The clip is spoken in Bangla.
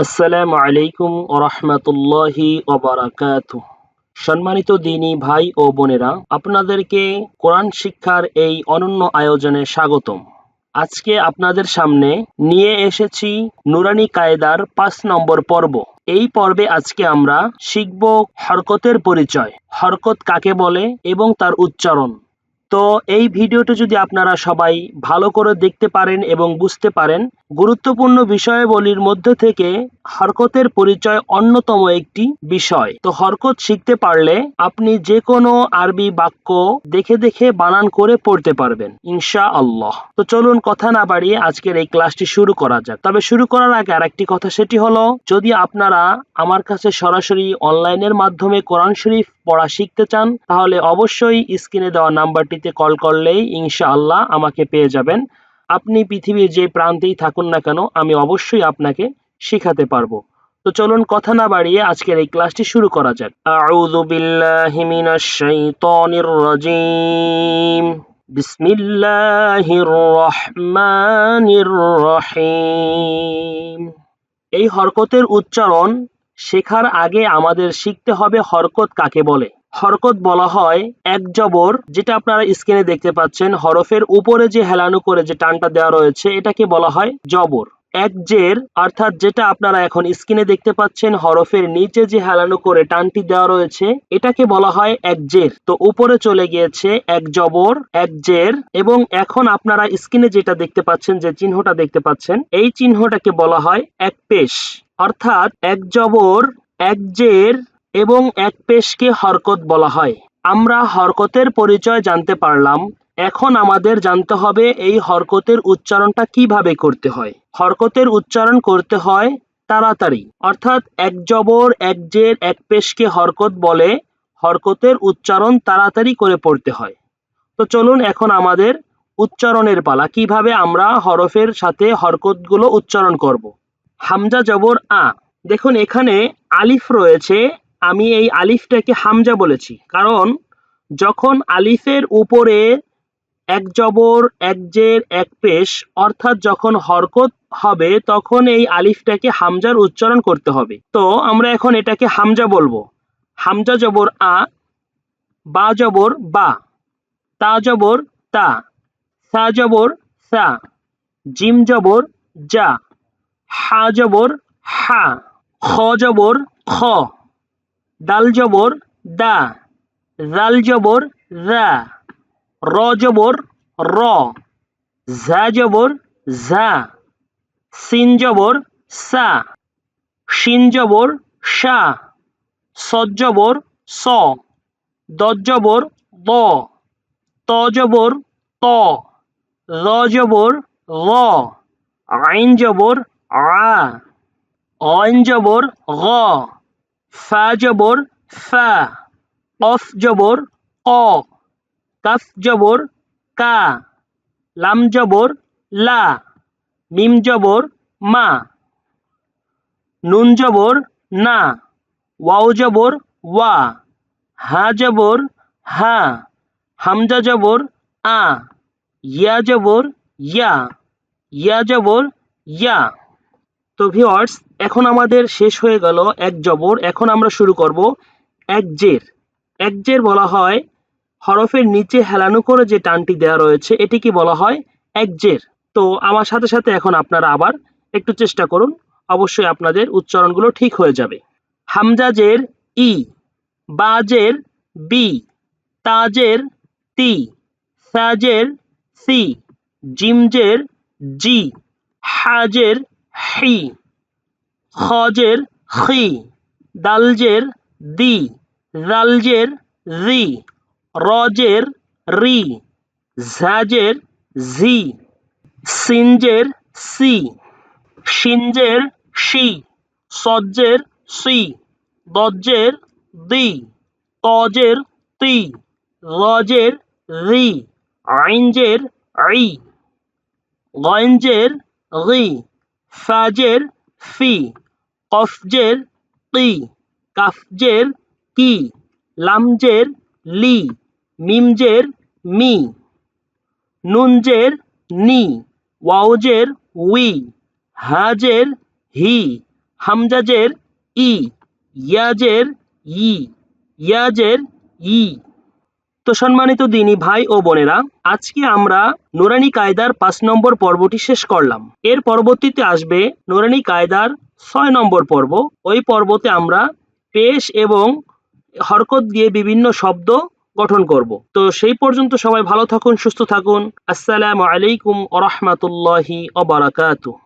আসসালামু আলাইকুম ওরহমতুল্লাহি ওবারাকাতু সম্মানিত দিনী ভাই ও বোনেরা, আপনাদেরকে কোরআন শিক্ষার এই অনন্য আয়োজনে স্বাগতম। আজকে আপনাদের সামনে নিয়ে এসেছি নুরানি কায়দার পাঁচ নম্বর পর্ব। এই পর্বে আজকে আমরা শিখব হরকতের পরিচয়। হরকত কাকে বলে এবং তার উচ্চারণ। তো এই ভিডিওটি যদি আপনারা সবাই ভালো করে দেখতে পারেন এবং বুঝতে পারেন, গুরুত্বপূর্ণ বিষয়াবলীর মধ্যে থেকে হরকতের পরিচয় অন্যতম একটি বিষয়। তো হরকত শিখতে পারলে আপনি যে কোনো আরবি বাক্য দেখে দেখে বানান করে পড়তে পারবেন ইনশা আল্লাহ তো চলুন কথা না বাড়িয়ে আজকের এই ক্লাসটি শুরু করা যাক। তবে শুরু করার আগে আরেকটি কথা, সেটি হলো, যদি আপনারা আমার কাছে সরাসরি অনলাইনের মাধ্যমে কোরআন শরীফ পড়া শিখতে চান, তাহলে অবশ্যই স্ক্রিনে দেওয়া নাম্বারটিতে কল করলেই ইনশাআল্লাহ আমাকে পেয়ে যাবেন। আপনি পৃথিবীর যে প্রান্তেই থাকুন না কেন, আমি অবশ্যই আপনাকে শেখাতে পারব। তো চলুন কথা না বাড়িয়ে আজকের এই ক্লাসটি শুরু করা যাক। আউযু বিল্লাহি মিনাশ শাইতানির রাজীম। বিসমিল্লাহির রহমানির রহিম। এই হরকতের উচ্চারণ শেখার আগে আমাদের শিখতে হবে হরকত কাকে বলে। হরকত বলা হয় এক জবর, যেটা আপনারা স্ক্রিনে দেখতে পাচ্ছেন। হরফের উপরে যে হেলানো করে যে টানটা দেওয়া রয়েছে, এটাকে বলা হয় জবর। এক জের, অর্থাৎ যেটা আপনারা এখন স্ক্রিনে দেখতে পাচ্ছেন, হরফের নিচে যে হেলানো করে টানটি দেওয়া রয়েছে, এটাকে বলা হয় এক জের। তো উপরে চলে গিয়েছে এক জবর, এক জের, এবং এখন আপনারা স্ক্রিনে যেটা দেখতে পাচ্ছেন, যে চিহ্নটা দেখতে পাচ্ছেন, এই চিহ্নটাকে বলা হয় এক পেশ। অর্থাৎ এক জবর, এক জের এবং এক পেশকে হরকত বলা হয়। আমরা হরকতের পরিচয় জানতে পারলাম। এখন আমাদের জানতে হবে এই হরকতের উচ্চারণটা কীভাবে করতে হয়। হরকতের উচ্চারণ করতে হয় তাড়াতাড়ি। অর্থাৎ এক জবর, এক জের, এক পেশকে হরকত বলে হরকতের উচ্চারণ তাড়াতাড়ি করে পড়তে হয়। তো চলুন এখন আমাদের উচ্চারণের পালা। কীভাবে আমরা হরফের সাথে হরকতগুলো উচ্চারণ করব? হামজা জবর আ। দেখুন, এখানে আলিফ রয়েছে আমি এই আলিফটাকে হামজা বলেছি। কারণ যখন আলিফের উপরে এক জবর, এক জের, এক পেশ, অর্থাৎ যখন হরকত হবে, তখন এই আলিফটাকে হামজার উচ্চারণ করতে হবে। তো আমরা এখন এটাকে হামজা বলব। হামজা জবর আ, বা জবর বা, তা জবর তা, সা জবর সা, জিম জবর যা, হা জবর হা, খ জবর খ। দাল জবর, দা। জাল জবর, জা। র জবর, র। ঝা জবর, ঝা। সিন জবর, সা। শিন জবর শা সদ জবর, স। দজ জবর দ ত জবর, ত। র জবর র আইন জবর, আ। অইন জবর, গ। ফা জবর, ফা, কফ জবর, ক, কাফ জবর, কা, লাম জবর, লা, মিম জবর, মা, নুন জবর, না, ওয়াও জবর, ওয়া, হা জবর, হা, হামজা জবর, আ, ইয়া জবর, ইয়া ইয়া জবর, ইয়া। তো ভিওয়ার্স এখন আমাদের শেষ হয়ে গেল এক জবর। এখন আমরা শুরু করব এক জের। এক জের বলা হয় হরফের নিচে হেলানো করে যে টানটি দেওয়া রয়েছে, এটিকে বলা হয় এক জের। তো আমার সাথে সাথে এখন আপনারা আবার একটু চেষ্টা করুন, অবশ্যই আপনাদের উচ্চারণগুলো ঠিক হয়ে যাবে। হামজাজের ই বাজের বি তাজের তি সাজের সি জিমজের জি হাজের হি, খজের খি, দালজের দি, জালজের রি রজের রি, ঝাজের ঝি, সিনজের সি শিনজের শি সজ্জের সি, দজ্জের দি, তজের তি রজের রি, আইনজের ই গঞ্জের রি। ফাজের ফি, কফজের কি কাফজের কি, লামজের লি, মিমজের মি, নুনজের নি ওয়াউজের উই, হাজের হি, হামজাজের ই, ইয়াজের ই ইয়াজের ই। তো সম্মানিত দিনী ভাই ও বোনেরা, আজকে আমরা নুরানি কায়দার পাঁচ নম্বর পর্বটি শেষ করলাম। এর পরবর্তীতে আসবে নুরানি কায়দার ছয় নম্বর পর্ব। ওই পর্বতে আমরা পেশ এবং হরকত দিয়ে বিভিন্ন শব্দ গঠন করব। তো সেই পর্যন্ত সবাই ভালো থাকুন, সুস্থ থাকুন। আসসালামু আলাইকুম ওরহমতুল্লাহি অবরাকাতুহ